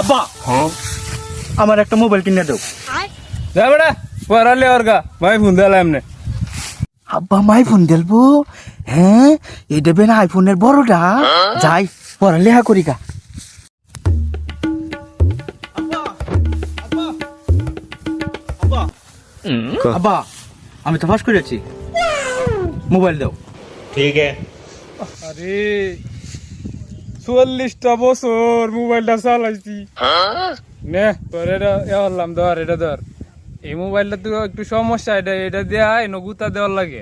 আব্বা। আমার একটা মোবাইল কিনে দাও। যা বেটা পড়ালে ওর গা ভাই ফোন দিলাম এমনি। আব্বা মাই ফোন দিলবো হ্যাঁ এই দেবেন আইফোনের বড়টা। যাই পড়ালেখা করি গা। আব্বা আমি তো ফাঁস করেছি। মোবাইল দাও। ঠিক আছে। আরে। চুয়াল্লিশটা বছর মোবাইলটা চালাইছি। নে তোর এটা এ হলাম ধর এটা ধর। এই মোবাইলটা তো একটু সমস্যা এটা এটা দেয়া এনে গুতা দেওয়ার লাগে।